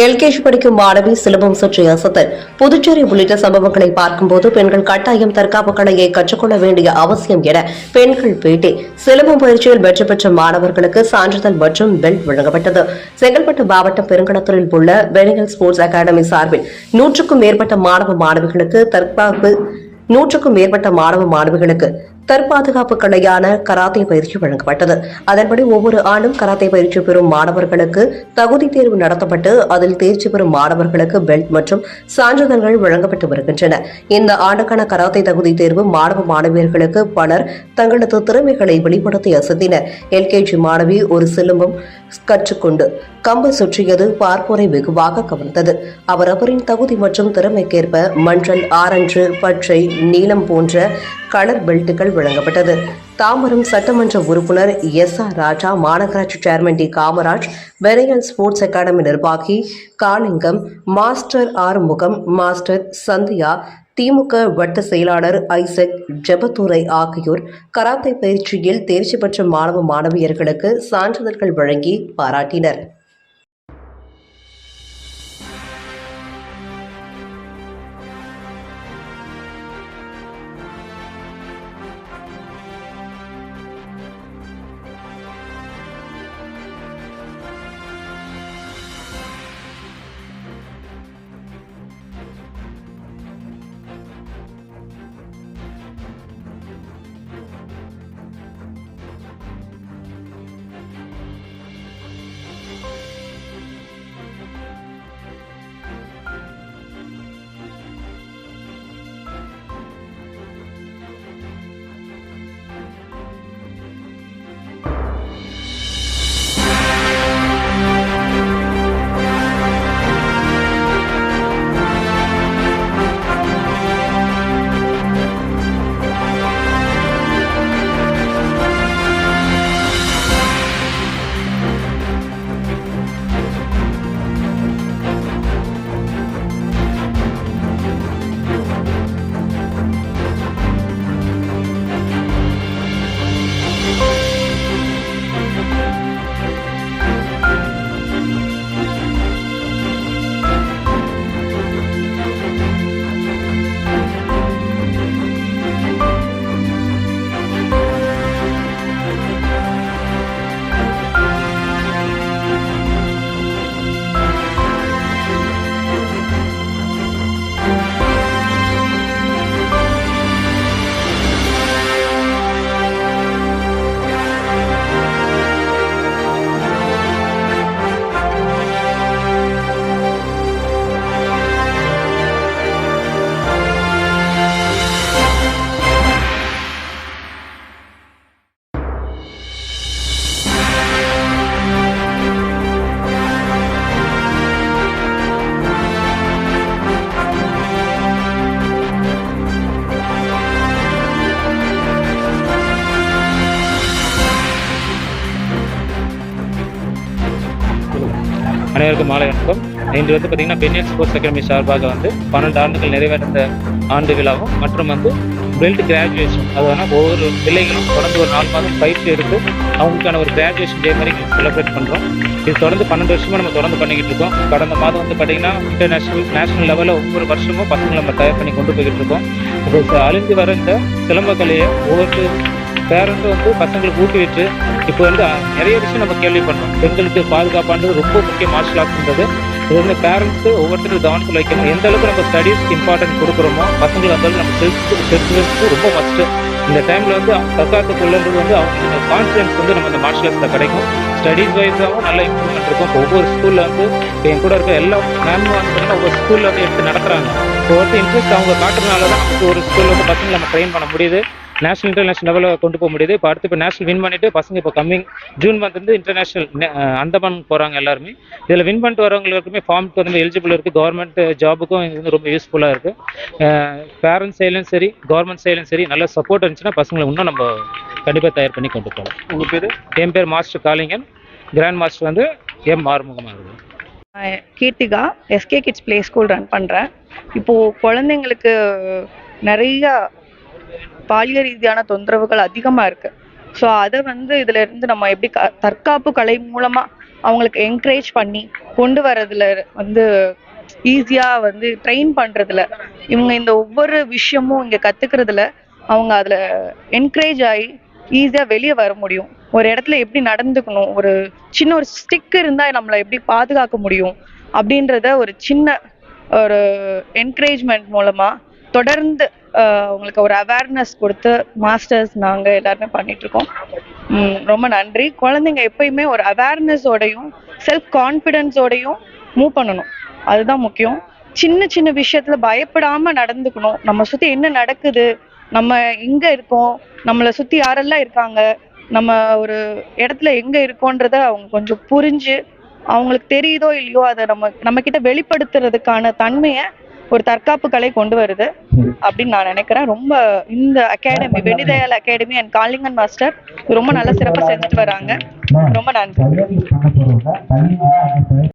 LKG படிக்கும் மாணவி சிலம்பம் சுற்றி அசத்தல். புதுச்சேரி உள்ளிட்ட சம்பவங்களை பார்க்கும்போது பெண்கள் கட்டாயம் தற்காப்பு கலையை கற்றுக்கொள்ள வேண்டிய அவசியம் என பெண்கள் பேட்டி. சிலம்பம் பயிற்சியில் வெற்றி பெற்ற மாணவர்களுக்கு சான்றிதழ் மற்றும் பெல்ட் வழங்கப்பட்டது. செங்கல்பட்டு மாவட்டம் பெருங்கடத்தூரில் உள்ள பெனிகல் ஸ்போர்ட்ஸ் அகாடமி சார்பில் நூற்றுக்கும் மேற்பட்ட மாணவ மாணவிகளுக்கு தற்காப்பு நூற்றுக்கும் மேற்பட்ட மாணவ மாணவிகளுக்கு தற்பாதுகாப்பு கலையான கராத்தே பயிற்சி வழங்கப்பட்டது. அதன்படி ஒவ்வொரு ஆண்டும் கராத்தே பயிற்சி பெறும் மாணவர்களுக்கு தகுதி தேர்வு நடத்தப்பட்டு அதில் தேர்ச்சி பெறும் மாணவர்களுக்கு பெல்ட் மற்றும் சான்றிதழ்கள் வழங்கப்பட்டு வருகின்றன. இந்த ஆண்டுக்கான கராத்தே தகுதி தேர்வு மாணவ மாணவியர்களுக்கு பலர் தங்களது திறமைகளை வெளிப்படுத்தி அசத்தினர். எல்கேஜி மாணவி ஒரு சிலம்பம் கற்றுக்கொண்டு கம்பு சுற்றியது பார்ப்போரை வெகுவாக கவர்ந்தது. அவரவரின் தகுதி மற்றும் திறமைக்கேற்ப மஞ்சள் ஆரஞ்சு பச்சை நீலம் போன்ற கலர் பெல்ட்டுகள் வழங்கப்பட்டது. தாம்பரம் சட்டமன்ற உறுப்பினர் எஸ் ஆர் ராஜா மாநகராட்சி சேர்மன் டி காமராஜ் வெரையல் ஸ்போர்ட்ஸ் அகாடமி நிர்வாகி காளிங்கம் மாஸ்டர் ஆறுமுகம் மாஸ்டர் சந்தியா திமுக வட்ட செயலாளர் ஐசக் ஜெபத்துரை ஆகியோர் கராத்தே பயிற்சியில் தேர்ச்சி பெற்ற மாணவ மாணவியர்களுக்கு சான்றிதழ்கள் வழங்கி பாராட்டினர். அனைவருக்கும் மாலை வணக்கம். இன்று வந்து பார்த்தீங்கன்னா பெண்ணியல் ஸ்போர்ட்ஸ் அகாடமி சார்பாக வந்து பன்னெண்டு ஆண்டுகள் நிறைவேற்ற ஆண்டு விழாவும் மற்றும் வந்து பெல்ட் கிராஜுவேஷன் அது வேணால் ஒவ்வொரு பிள்ளைகளும் தொடர்ந்து ஒரு நாலு மாதம் பயிற்சி எடுத்து அவங்களுக்கான ஒரு கிராஜுவேஷன் டே மாதிரி செலிப்ரேட் பண்ணுறோம் இது தொடர்ந்து பன்னெண்டு வருஷமாக நம்ம தொடர்ந்து பண்ணிக்கிட்டு இருக்கோம். கடந்த மாதம் வந்து பார்த்திங்கன்னா இன்டர்நேஷனல் நேஷனல் லெவலில் ஒவ்வொரு வருஷமும் பசங்களை நம்ம தயார் பண்ணி கொண்டு போய்கிட்டு இருக்கோம். இப்போ அழிந்து வர இந்த சிலம்பக்கலையை ஒவ்வொரு பேரண்ட் வந்து பசங்களுக்கு ஊக்குவிட்டு இப்போ வந்து நிறைய விஷயம் நம்ம கேள்வி கேள்விப்படுறோம் பெண்களுக்கு பாதுகாப்பானது ரொம்ப முக்கிய மார்ஷல் ஆர்ட்ஸ்ன்றது இது வந்து பேரண்ட்ஸு ஒவ்வொருத்தரும் கவனத்தில் வைக்கணும். எந்த அளவுக்கு நம்ம ஸ்டடீஸ்க்கு இம்பார்ட்டன்ட் கொடுக்குறோமோ பசங்களுக்கு அந்த அளவுக்கு நம்ம செல்ஃப் செல்ஃப் ரொம்ப மஸ்ட்டு இந்த டைமில் வந்து தற்காத்துக்குள்ளன்றது வந்து அவங்க கான்ஃபிடன்ஸ் வந்து நம்ம இந்த மார்ஷல் ஆர்ட்ஸில் கிடைக்கும். ஸ்டடீஸ் வைஸாகவும் நல்ல இம்ப்ரூவ்மெண்ட் இருக்கும். இப்போ ஒவ்வொரு ஸ்கூலில் வந்து இப்போ என் கூட இருக்க எல்லா மேமும் வந்து ஒவ்வொரு ஸ்கூலில் வந்து எடுத்து நடத்துகிறாங்க இப்போ வந்து இன்ட்ரெஸ்ட் அவங்க காட்டுறதுனால தான் ஒரு ஸ்கூலில் வந்து பசங்களை நம்ம ட்ரெயின் பண்ண முடியுது. நேஷனல் இன்டர்நேஷனல் லெவலில் கொண்டு போக முடியுது. இப்போ அடுத்து இப்போ நேஷனல் வின் பண்ணிட்டு பசங்க இப்போ கம்மிங் ஜூன் மந்த் வந்து இன்டர்நேஷனல் அந்தமான் போகிறாங்க எல்லாருமே. இதில் வின் பண்ணிட்டு வரவங்களுக்குமே ஃபார்முக்கு வந்து எலிஜிபிள் இருக்குது கவர்மெண்ட் ஜாபுக்கும் இது வந்து ரொம்ப யூஸ்ஃபுல்லாக இருக்குது பேரண்ட்ஸ் சைட்லையும் சரி கவர்மெண்ட் சைட்லையும் சரி நல்ல சப்போர்ட் இருந்துச்சுன்னா பசங்களை இன்னும் நம்ம கண்டிப்பாக தயார் பண்ணி கொண்டு போகலாம். உங்கள் பேர்? என் பேர் மாஸ்டர் காளிங்கன். கிராண்ட் மாஸ்டர் வந்து எம் ஆறுமுகமாக இருக்குது Keerthika SK kids play school run பண்ணுறேன் இப்போது குழந்தைங்களுக்கு நிறைய பாலியல் ரீதியான தொந்தரவுகள் அதிகமாக இருக்குது ஸோ அதை வந்து இதுல இருந்து நம்ம எப்படி க தற்காப்பு கலை மூலமாக அவங்களுக்கு என்கரேஜ் பண்ணி கொண்டு வரதுல வந்து ஈஸியா வந்து ட்ரெயின் பண்றதுல இவங்க இந்த ஒவ்வொரு விஷயமும் இங்க கத்துக்கிறதுல அவங்க அதுல என்கரேஜ் ஆகி ஈஸியா வெளியே வர முடியும். ஒரு இடத்துல எப்படி நடந்துக்கணும் ஒரு சின்ன ஒரு ஸ்டிக் இருந்தா நம்மளை எப்படி பாதுகாக்க முடியும் அப்படின்றத ஒரு சின்ன ஒரு என்கரேஜ்மெண்ட் மூலமா தொடர்ந்து உங்களுக்கு அவங்களுக்கு ஒரு அவேர்னஸ் கொடுத்து மாஸ்டர்ஸ் நாங்கள் எல்லாருமே பண்ணிட்டு இருக்கோம் ரொம்ப நன்றி. குழந்தைங்க எப்பயுமே ஒரு அவேர்னஸோடையும் செல்ஃப் கான்ஃபிடென்ஸோடையும் மூவ் பண்ணணும். அதுதான் முக்கியம். சின்ன சின்ன விஷயத்துல பயப்படாம நடந்துக்கணும். நம்ம சுத்தி என்ன நடக்குது? நம்ம எங்க இருக்கோம்? நம்மளை சுத்தி யாரெல்லாம் இருக்காங்க? நம்ம ஒரு இடத்துல எங்க இருக்கோன்றத அவங்க கொஞ்சம் புரிஞ்சு அவங்களுக்கு தெரியுதோ இல்லையோ அதை நம்ம நம்ம கிட்ட வெளிப்படுத்துறதுக்கான தன்மையை ஒரு தற்காப்பு கலை கொண்டு வருது அப்படின்னு நான் நினைக்கிறேன். ரொம்ப இந்த அகாடமி வெனிதயாள் அகாடமி அண்ட் காளிங்கன் மாஸ்டர் ரொம்ப நல்லா சிறப்பா செஞ்சுட்டு வராங்க. ரொம்ப நன்றி.